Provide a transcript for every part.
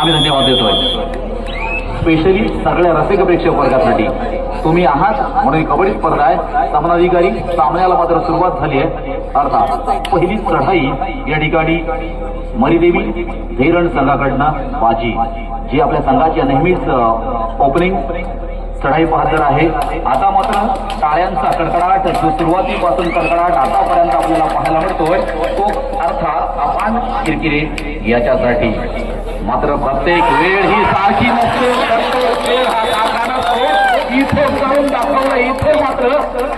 आम्ही धन्यवाद देतोय. स्पेशली सगळ्या रसिक प्रेक्षक वर्गासाठी. तुम्ही आहात म्हणून कबड्डी स्पर्धा आहे. सामनाधिकारी सामन्याला मात्र सुरुवात झाली आहे. अर्थात पहिली चढाई या ठिकाणी मरीदेवी धैरण संघाकडनं बाजी जी आपल्या संघाची नेहमीच ओपनिंग चढाई बहादर आहे. आता मात्र टाळ्यांचा कडकडाट जो सुरुवातीपासून कडकडाट आतापर्यंत आपल्याला पाहायला मिळतोय तो अर्थात आपण किरकिरे याच्यासाठी. मात्र प्रत्येक वेळ ही सारखी नसते. प्रत्येक वेळ हा इथे करून दाखवलं इथे मात्र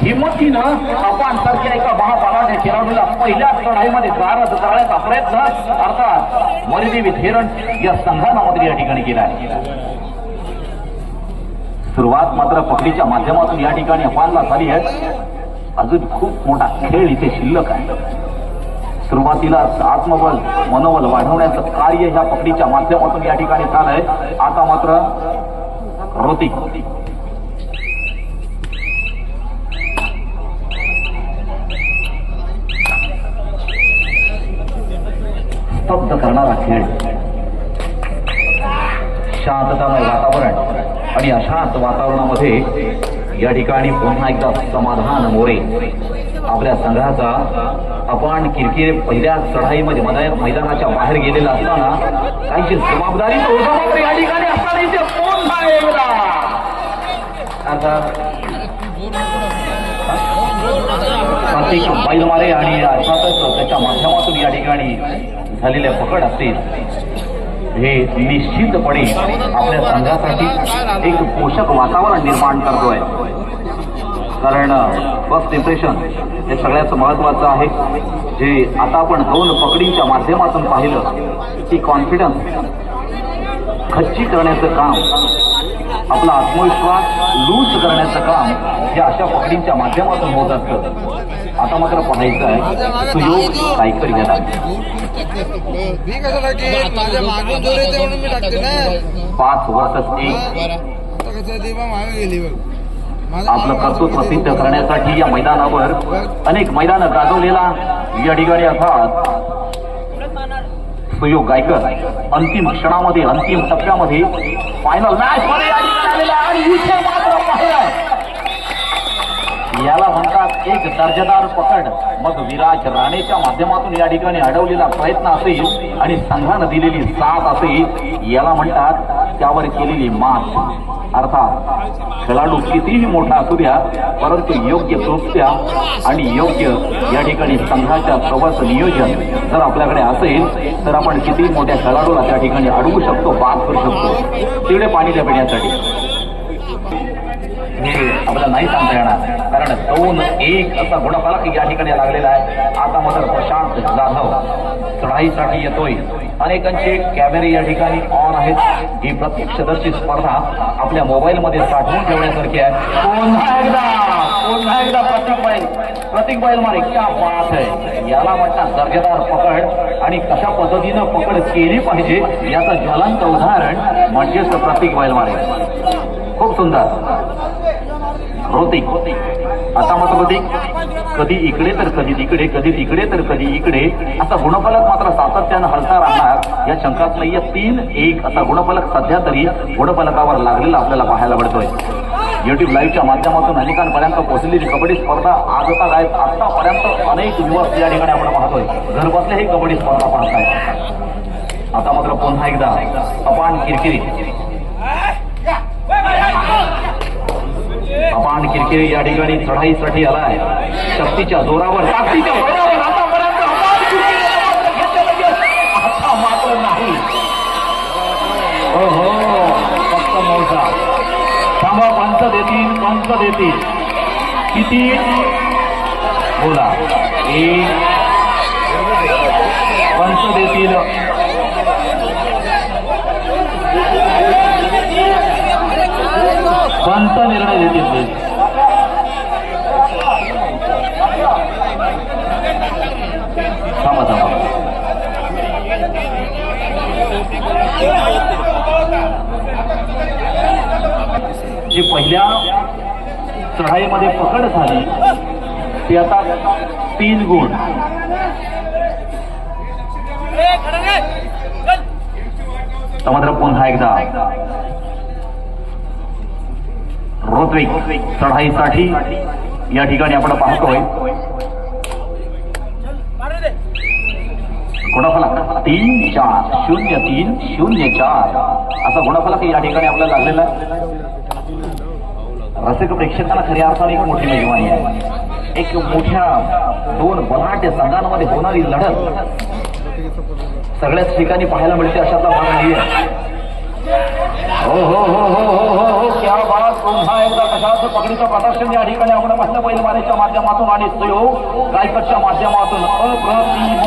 हिमतीनं आपण सारख्या एका महापालाच्या खेळाडूला पहिल्याच लढाईमध्ये दारच जाण्याचा प्रयत्न अर्थात मरिदेवी थेरण या संघानं मात्र या ठिकाणी केला आहे. सुरुवात मात्र पकडीच्या माध्यमातून या ठिकाणी अपानला झाली आहे. अजून खूप मोठा खेळ इथे शिल्लक आहे. सुरुवातीला आत्मबल मनोबल वाढवण्याचं कार्य ह्या पकडीच्या माध्यमातून या ठिकाणी झालंय. आता मात्र रोती स्तब्ध करणारा खेळ. शांततामय वातावरण आणि अशाच वातावरणामध्ये या ठिकाणी पुन्हा एकदा समाधान मोरे. आपल्या संघाचा आपण किरकिरे पहिल्या चढाईमध्ये मैदानाच्या बाहेर गेलेला असताना काहीची जबाबदारी या ठिकाणी असताना इथे प्रत्येक बैलमारे आणि अर्थातच त्याच्या माध्यमातून या ठिकाणी झालेल्या पकड असतील. हे निश्चितपणे आपल्या संघासाठी एक पोषक वातावरण निर्माण करतोय. कारण फर्स्ट इम्प्रेशन हे सगळ्यात महत्वाचं आहे. जे आता आपण दोन पकडींच्या माध्यमातून पाहिलं की कॉन्फिडन्स खच्ची करण्याचं काम आपला आत्मविश्वास लूज करण्याचं काम हे अशा पकडींच्या माध्यमातून होत असतं. आता मात्र पाहायचं आहे. सुयोग काहीतरी गेला पाच आपलं कर्तृत्व सिद्ध करण्यासाठी या मैदानावर अनेक मैदानं गाजवलेला या ठिकाणी अर्थात सुयोग गायकर अंतिम क्षणामध्ये अंतिम टप्प्यामध्ये फायनल मॅच मध्ये या ठिकाणी आलेला आहे आणि इथे मात्र पाहिलं याला म्हणतात एक दर्जेदार पकड. मग विराज राणेच्या माध्यमातून या ठिकाणी अडवलेला प्रयत्न असेल आणि संघानं दिलेली साथ असेल याला म्हणतात त्यावर केलेली मात. अर्थात खेळाडू कितीही मोठा असू द्या परंतु योग्य कृत्या आणि योग्य या ठिकाणी संघाच्या प्रवास नियोजन जर आपल्याकडे असेल तर आपण कितीही मोठ्या खेळाडूला त्या ठिकाणी अडवू शकतो बाद करू शकतो. तिकडे पाणी द्या पिण्यासाठी आपल्याला नाही सांगता येणार. कारण दोन एक असा गुणफलक या ठिकाणी लागलेला आहे. आता मात्र प्रशांत जाधव चढाईसाठी येतोय. अनेकांचे कॅमेरे या ठिकाणी ऑन आहेत. ही प्रत्यक्षदर्शी स्पर्धा आपल्या मोबाईलमध्ये साठवून ठेवण्यासारखी आहे. पुन्हा एकदा पुन्हा एकदा प्रतीक बैल प्रतीक बैल मारे क्या बात आहे याला म्हणतात दर्जेदार पकड आणि कशा पद्धतीनं पकड केली पाहिजे याचं ज्वलंत उदाहरण म्हणजेच प्रतीक बैल मारे. खूप सुंदर. होती. आता मात्र कधी इकडे तर कधी तिकडे कधी तिकडे तर कधी इकडे. असा गुणफलक मात्र सातत्यानं हलता राहणार. या शंकात नाहीये. तीन एक. असा गुणफलक सध्या तरी गुणफलकावर लागलेला आपल्याला पाहायला मिळतोय. युट्यूब लाईव्हच्या माध्यमातून अनेकांपर्यंत पोहोचलेली कबड्डी स्पर्धा आजता आता आहेत. आतापर्यंत अनेक दिवस या ठिकाणी आपण पाहतोय. घर बसले ही कबड्डी स्पर्धा पाहत आहेत आता मात्र पुन्हा एकदा अपान किरकिरी. अपान किरकिरी या ठिकाणी चढाईसाठी आलाय. शक्तीच्या जोरावर ताकदीच्या जोरावर आतापर्यंत अपान किरकिरीला आता मात्र नाही. हो हो. फक्त मोठा थांबा पंच देतील पंच देतील. किती? बोला. एक. पंच देतील. पंच निर्णय देतील ते. थांबा थांबा. जी पहिल्या चढाईमध्ये पकड झाली ती आता तीन गुण. तर मात्र पुन्हा एकदा. रोत्विक चढाईसाठी या ठिकाणी आपण पाहतोय. गुणफलक तीन चार शून्य तीन शून्य चार. असा गुणफलक या ठिकाणी आपल्याला लागलेला रसिक प्रेक्षकांना खऱ्या अर्थाने एक मोठी मेजवानी आहे. एक मोठ्या दोन बलाढ्य संघांमध्ये होणारी लढत सगळ्याच ठिकाणी पाहायला मिळते अशातला भाग नाहीये. हो हो हो हो हो हो हो, हो. क्या बात पुन्हा एकदा कशाचं पकडीचं प्रदर्शन या ठिकाणी आपण पाहिलं बैलवाण्याच्या माध्यमातून आणि सुयोग गायकटच्या माध्यमातून. अप्रतिम.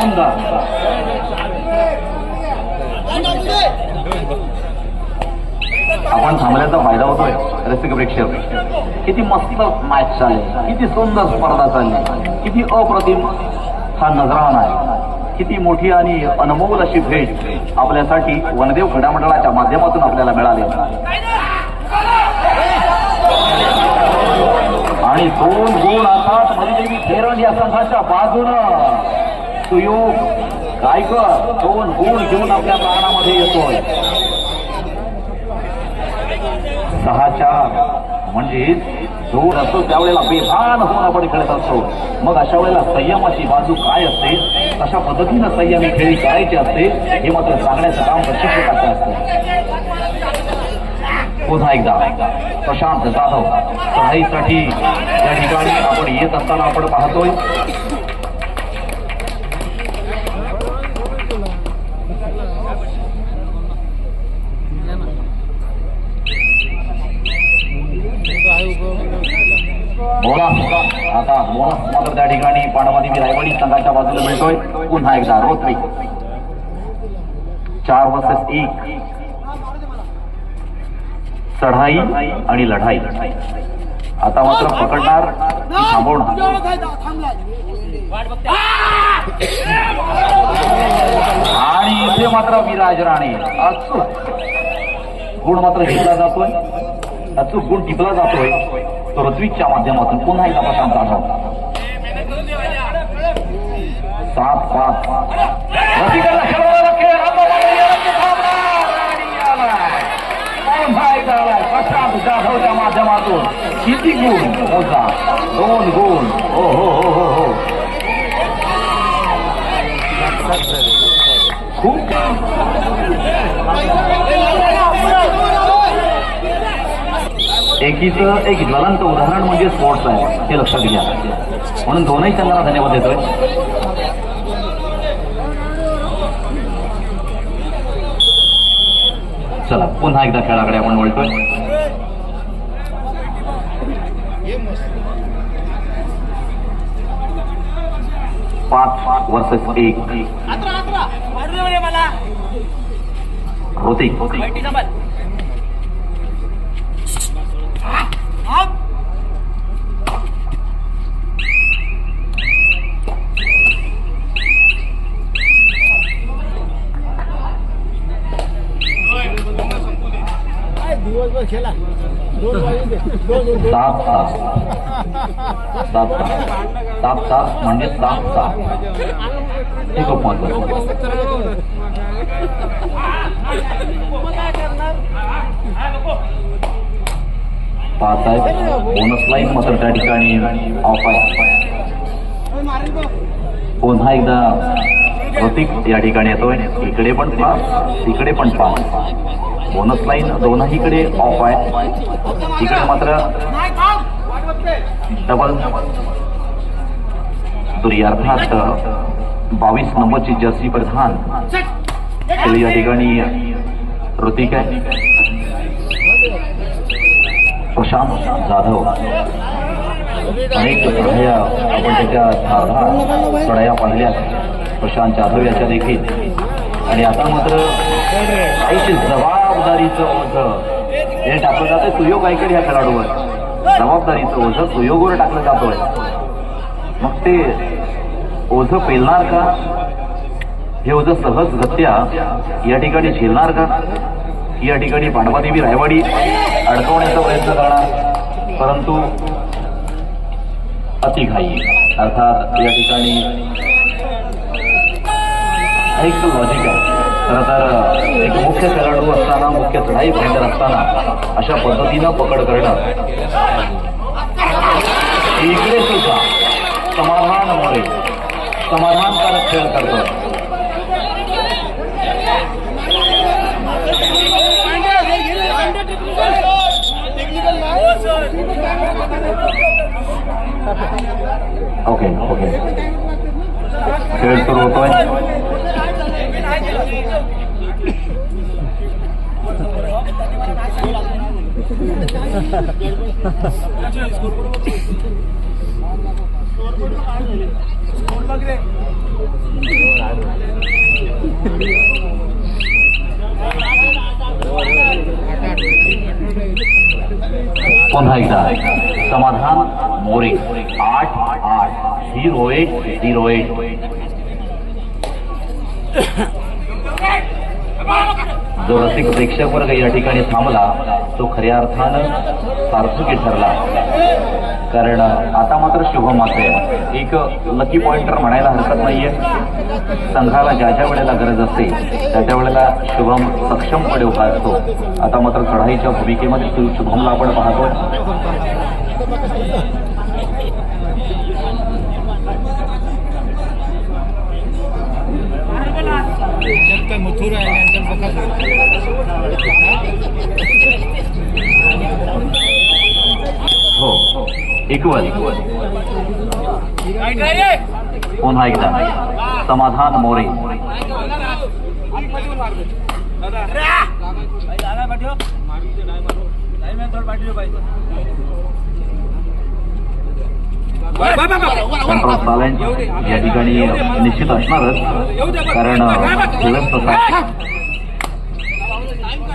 सुंदर. आपण थांबल्याचा फायदा होतोय. रसिक प्रेक्षक किती मस्त मॅच चालली. किती सुंदर स्पर्धा चालली. किती अप्रतिम हा नजराण आहे. किती मोठी आणि अनमोल अशी भेट. आपल्यासाठी वनदेव घडामंडळाच्या माध्यमातून आपल्याला मिळाले. आणि दोन गुण अर्थात मणिदेवी खेरण या संघाच्या बाजूनं. सुयोग गायकर दोन गुण घेऊन आपल्या प्राणामध्ये येतोय. सहा चार म्हणजे दोन असतो त्यावेळेला बेभान होऊन आपण खेळत असतो. मग अशा वेळेला संयमाची बाजू काय असते? तशा पद्धतीनं संयमी खेळी करायची असते? हे मात्र सांगण्याचं काम प्रशिक्षकाचं असतं. पुन्हा एकदा प्रशांत जाधव चढाईसाठी या ठिकाणी आपण येत असताना आपण पाहतोय बोला. आता बोनस मात्र त्या ठिकाणी पांडवादेवी रायवाडी संघाच्या बाजूला मिळतोय. पुन्हा एकदा रोत्री चार वर्सेस एक. चढाई आणि लढाई. आता मात्र पकडणार थांबवणार? आणि इथे मात्र विराज राणे. अचूक. गुण मात्र घेतला जातोय. अचूक गुण टिपला जातोय तो ऋत्विकच्या माध्यमातून पुन्हा एकदा प्रशांत जाधव सात पाच रसिकांना खेळवायला खेळ, रंगवायला खेळ, थांबणार आणि आलाय. पुन्हा एकदा आलाय प्रशांत जाधवच्या माध्यमातून किती गुण मोजा दोन गुण हो हो हो हो हो खूप एकीचं एक ज्वलंत उदाहरण म्हणजे स्पोर्ट्स आहे. हे लक्षात घ्या. म्हणून दोनही संघांना धन्यवाद देतोय. चला पुन्हा एकदा खेळाकडे आपण वळतोय. पाच वर्सेस एक. होती दिवसभर खेळा. दोन वाजले दोन दोन ताप ताप ताप ताप ताप ताप म्हणजे ताप ताप हे खूप महत्वाचं पाच बोनस लाईन मात्र त्या ठिकाणी ऑफ आहे. पुन्हा एकदा प्रतीक या ठिकाणी येतोय. इकडे पण पाच तिकडे पण पाच. बोनस लाईन दोनहीकडे ऑफ आहे. तिकडे मात्र डबल दुरी अर्थात बावीस नंबरची जर्सी प्रधान या ठिकाणी ऋतिक आहे. प्रशांत जाधव. अनेक चढाया आपण त्याच्या साधा चढाया पाहिल्या प्रशांत जाधव याच्या देखील आणि आता मात्र काहीशी जबाबदारीचं ओझं. हे टाकलं जातं सुयोग ऐकड या खेळाडूवर. जबाबदारीचं ओझं सुयोगवर टाकलं जातोय. मग ते ओझं पेलणार का? हे ओझं सहजगत्या या ठिकाणी झेलणार का? या ठिकाणी भांडवादेवी रायवाडी अडकवण्याचा प्रयत्न करणार. परंतु अतिघाई. अर्थात या ठिकाणी एक लॉजिक आहे खरं तर एक मुख्य खेळाडू असताना मुख्य चढाई फायटर असताना अशा पद्धतीनं पकड करणं इकडे सुद्धा समाधान मोरे. समाधानकारक खेळ करतो. ओके ओके खेळ सुरू होतोय. पुन्हा एकदा. समाधान मोरे. आठ आठ. झिरो एट झिरो एट जो रसिक प्रेक्षक वर्ग या ठिकाणी थांबला तो खऱ्या अर्थानं सार्थकी ठरला. कारण आता मात्र शुभम मात्र एक लकी पॉइंटर म्हणायला हरकत नाहीये. संघाला ज्या ज्या वेळेला गरज असते त्या त्या वेळेला शुभम सक्षमपणे उभा असतो. आता मात्र चढाईच्या भूमिकेमध्ये शुभमला आपण पाहतोय यांच्यात काय मथुर आहे यांच्यात बघा हो इक्वल पुन्हा एकदा समाधान मोरे कंट्रोल टॅलेंट या ठिकाणी निश्चित असणारच कारण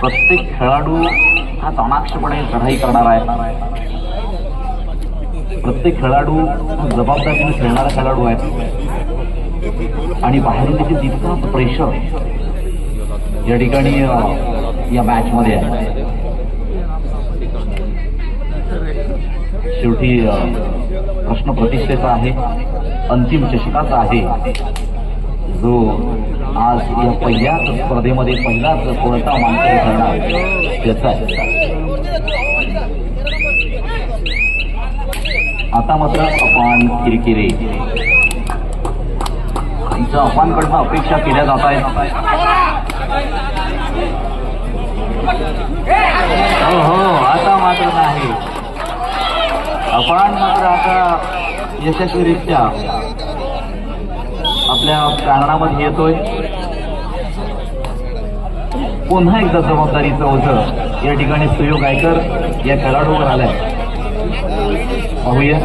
प्रत्येक खेळाडू हा चाणाक्षपणे चढाई करणार आहे. प्रत्येक खेळाडू जबाबदारीने खेळणारा खेळाडू आहे. आणि बाहेरून देखील तितकाच प्रेशर या ठिकाणी या मॅच मध्ये आहे. शेवटी प्रश्न प्रतिष्ठेचा आहे. अंतिम चषकाचा आहे. जो आज या पहिल्याच स्पर्धेमध्ये पहिलाच कोणता मानकरी ठरणार त्याचा आहे. आता मात्र अपान किरकिरे. इथं अपानकडनं अपेक्षा केल्या जात आहेत. हो हो आता मात्र नाही. अपान मात्र आता यशस्वीरित्या आपल्या प्रांगणामध्ये येतोय. पुन्हा एकदा जबाबदारीचं होतं या ठिकाणी सुयोग गायकर या खेळाडूवर आलाय. पाहूया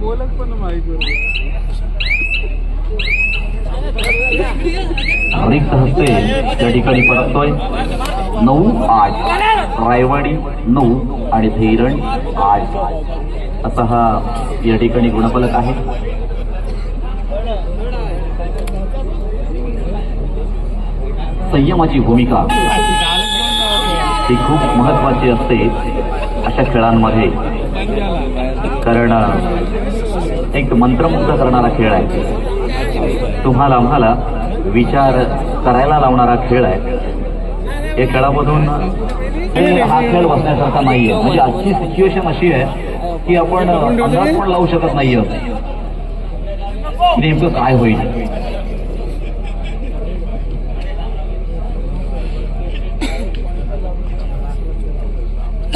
बोलत पण माहिती रिक्त हस्ते त्या ठिकाणी परततोय. नऊ आठ. रायवाडी नऊ आणि धैरण आठ. असा हा या ठिकाणी गुणफलक आहे. संयमाची भूमिका. ही खूप महत्वाची असते अशा खेळांमध्ये. कारण एक मंत्रमुग्ध करणारा खेळ आहे. तुम्हाला आम्हाला विचार करायला लावणारा खेळ आहे. या खेळामधून हा खेळ बसण्यासारखा नाहीये. म्हणजे आजची सिच्युएशन अशी आहे की आपण अंदाज पण लावू शकत नाही नेमकं काय होईल?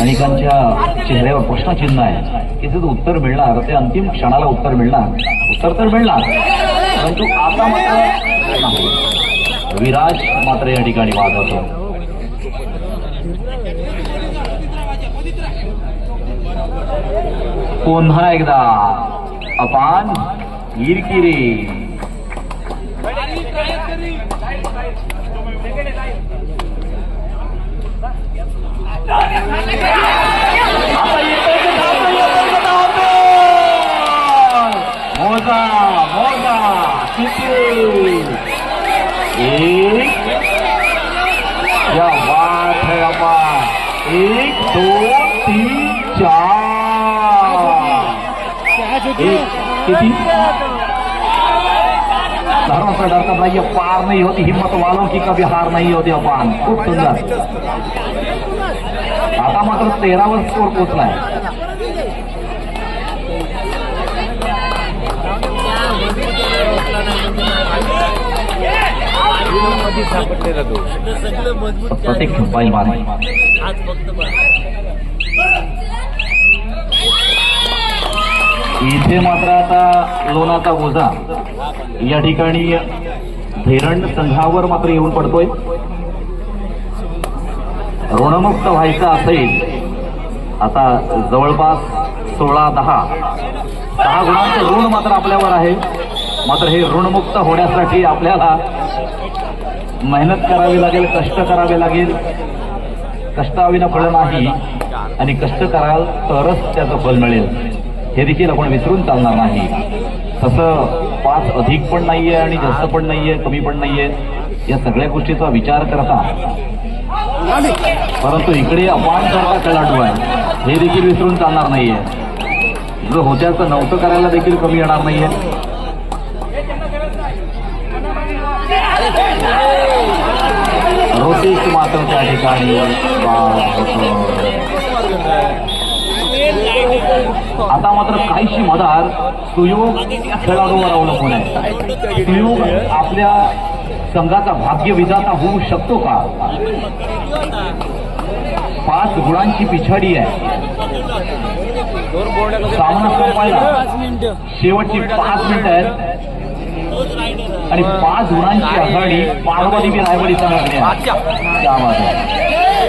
अनेकांच्या चेहऱ्यावर प्रश्नचिन्ह आहे. की तिथं उत्तर मिळणार ते अंतिम क्षणाला उत्तर मिळणार. उत्तर तर मिळणार परंतु आता मात्र विराज मात्र या ठिकाणी वाद होतो पुन्हा एकदा. अपान किरकिरे मोजा मोजा एक. या वाद एक दोन धर्म से डरकर नहीं ये पार नहीं होती हिम्मत वालों की कभी हार नहीं होती अपान खूप सुंदर आता मात्र तेरावर स्कोर पोचलाय प्रत्येक बैल मारे इथे मात्र आता लोणाचा ओझा या ठिकाणी धेरण संघावर मात्र येऊन पडतोय. ऋणमुक्त व्हायचं असेल आता जवळपास सोळा दहा दहा गुणांचं ऋण मात्र आपल्यावर आहे. मात्र हे ऋणमुक्त होण्यासाठी आपल्याला मेहनत करावी लागेल कष्ट करावे लागेल. कष्टाविना फळ नाही आणि कष्ट कराल तरच त्याचं फल मिळेल. हे देखील आपण विसरून चालणार नाही. तसं पाच अधिक पण नाहीये आणि जास्त पण नाहीये कमी पण नाहीये या सगळ्या गोष्टीचा विचार करता. परंतु इकडे अपान सारखा खेळाडू आहे. हे देखील विसरून चालणार नाहीये. जो होत्याचं नव्हतं करायला देखील कमी येणार नाहीये. ऋतिक मात्र त्या ठिकाणी आता मात्र काहीशी मदार सुयोग या खेळाडूवर अवलंबून आहे. सुयोग आपल्या संघाचा भाग्य विधाता होऊ शकतो का? पाच गुणांची पिछाडी आहे. सामना संपायला शेवटची पाच मिनिटं आहेत. आणि पाच गुणांची आघाडी पार्वती रायवडी संघाकडे आहे.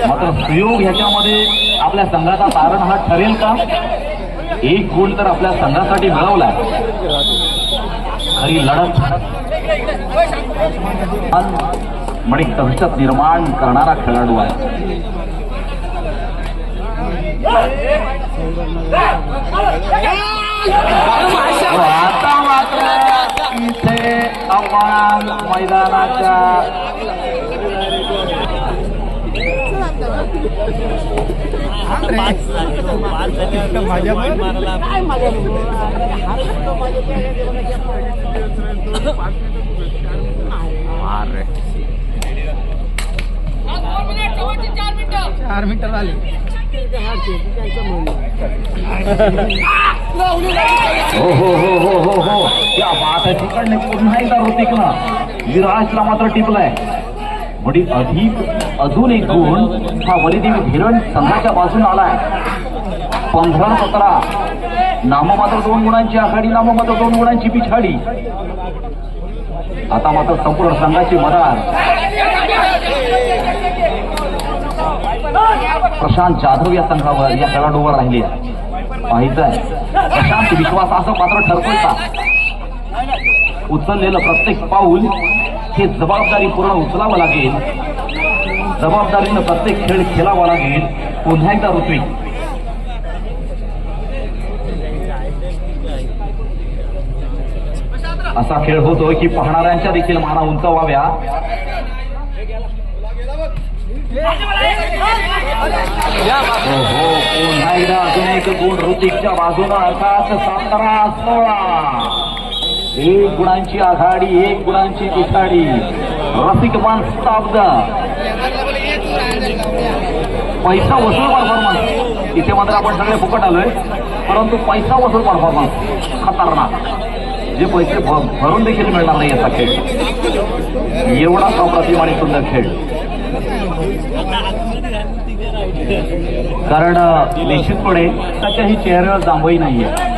मात्र सुयोग ह्याच्यामध्ये आपल्या संघाचा तारण हा ठरेल का? एक गुण तर आपल्या संघासाठी मिळवलाय. खरी लढत. म्हणे दहशत निर्माण करणारा खेळाडू आहे. आता मात्र इथे आव्हान मैदानाच्या चार मिनिटं आले हो हो हो हो हो हो. या बात आहे तिकडने पुन्हा एकदा ऋतिकला? विराजला मात्र टिपलाय. म्हणजे अधिक अजून एक गुण हा वलिदेवी हिरण संघाच्या बाजून आलाय. पंधरा सतरा. नाममात्र दोन गुणांची आघाडी नाममात्र दोन गुणांची पिछाडी. आता मात्र संपूर्ण संघाची मदार. प्रशांत जाधव या संघावर या खेळाडूवर राहिले आहे. आहे. प्रशांत विश्वास असं पात्र ठरतोय का? उचललेलं प्रत्येक पाऊल ही जबाबदारी पूर्ण उचलावं लागेल. जबाबदारीनं प्रत्येक खेळ खेळावा लागेल. पुन्हा एकदा ऋत्विक असा खेळ होतो की पाहणाऱ्यांच्या देखील माना उंचावाव्या. पुन्हा एकदा अजून एक गुण ऋतिकच्या बाजूला अर्थात सतरा सोळा. एक गुणांची आघाडी एक गुणांची पिछाडी. रसिक मान पैसा वसूल परफॉर्मन्स इथे मात्र आपण सगळे फुकट आलोय. परंतु पैसा वसूल परफॉर्मन्स खतरनाक. जे पैसे भ- भरून देखील मिळणार नाही असा खेळ. एवढा अप्रतिम आणि सुंदर खेळ. कारण निश्चितपणे त्याच्याही चेहऱ्यावर जांभई नाहीये.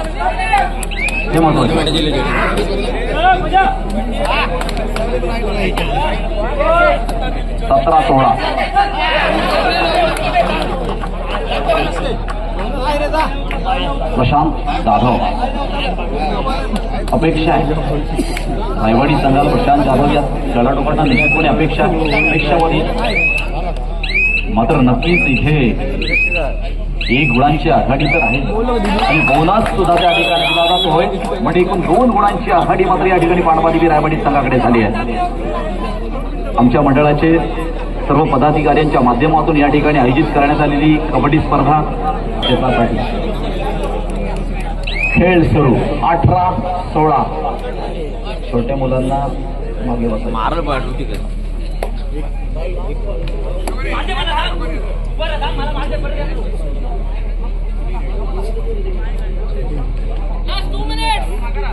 हे महत्वाचं सतरा सोळा. प्रशांत जाधव अपेक्षा आहे रायवाडी संघाला प्रशांत जाधव या खेळाडूकडनं निश्चितपणे अपेक्षा अपेक्षावादी मात्र नक्कीच इथे एक गुणांची आघाडी तर आहे. आणि बोनस सुद्धा त्या ठिकाणी दिला जातोय म्हणजे एकूण दोन गुणांची आघाडी मात्र या ठिकाणी पाणबादेवी रायवाडी संघाकडे झाली आहे. आमच्या मंडळाचे सर्व पदाधिकाऱ्यांच्या माध्यमातून या ठिकाणी आयोजित करण्यात आलेली कबड्डी स्पर्धा त्याच्यासाठी खेळ सुरू. अठरा सोळा. छोट्या मुलांना मागे बसायचं. आता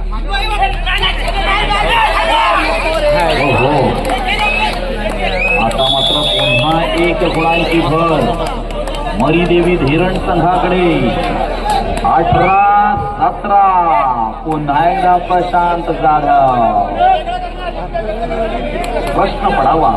मात्र पुन्हा एक गुणांची भर. मरीदेवी धीरण संघाकडे. अठरा सतरा. पुन्हा एकदा प्रशांत जाधव. प्रश्न पडावा.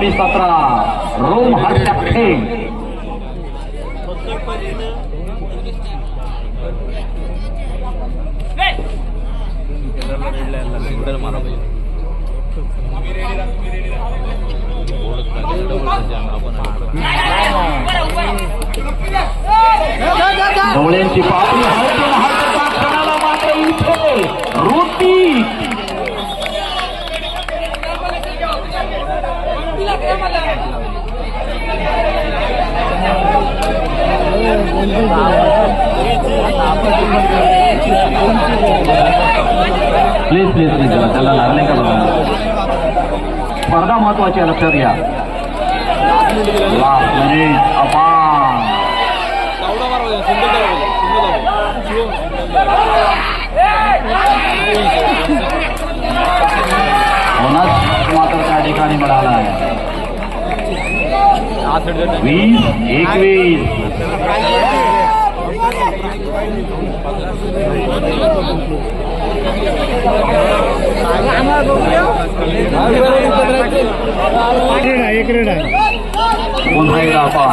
एकोणीस सतरा. रोम डोळ्यांची पापणी हलते हलते क्षणाला मात्र इथे ऋती प्लीज प्लीज प्लीज त्याला लागले का बघा? स्पर्धा महत्वाची आहे लक्षात घ्या. लास्ट मिनिट अपान बोनस मात्र त्या ठिकाणी मिळाला आहे. वीस एकवीस. एक रेड आहे पुन्हा एकदा आपण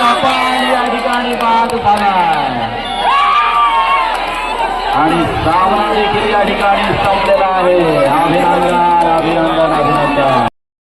आपण या ठिकाणी बाद झालाय आणि सामना देखील या ठिकाणी संपलेला आहे cái này.